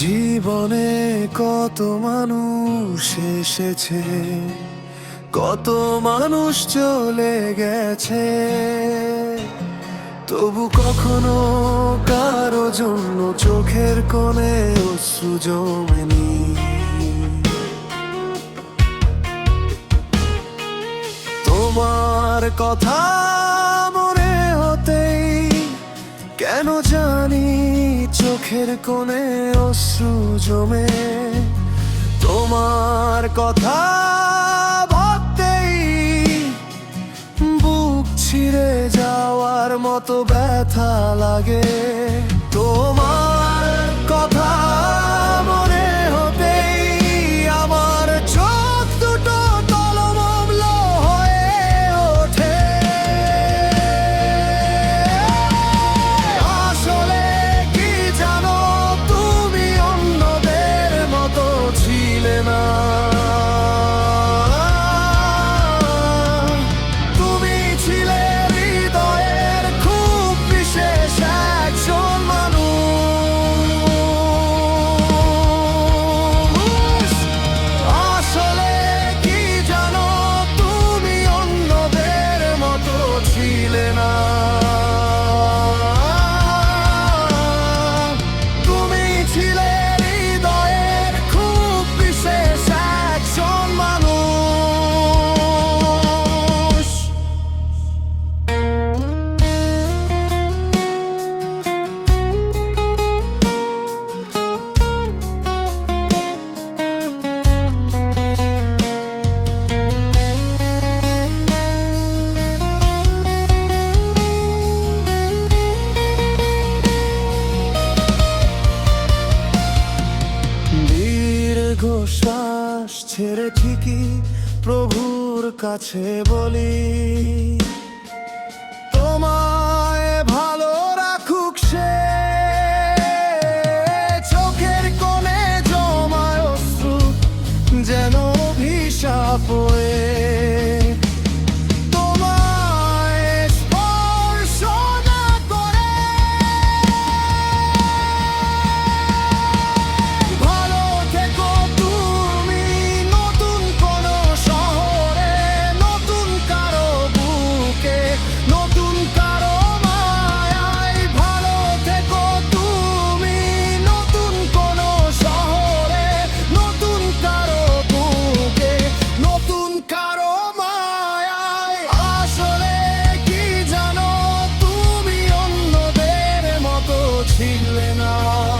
জীবনে কত মানুষ এসেছে, কত মানুষ চলে গেছে। তবু কখনো কারও জন্য চোখের কোণে অশ্রু জমেনি। তোমার কথা মনে হতেই কেন চোখের কোণে অশ্রু জমে। তোমার কথা ভাবতেই বুক ছিঁড়ে যাওয়ার মতো ব্যথা লাগে। দীর্ঘ শ্বাস ছেড়ে ঠিকই প্রভুর কাছে বলি। tingling all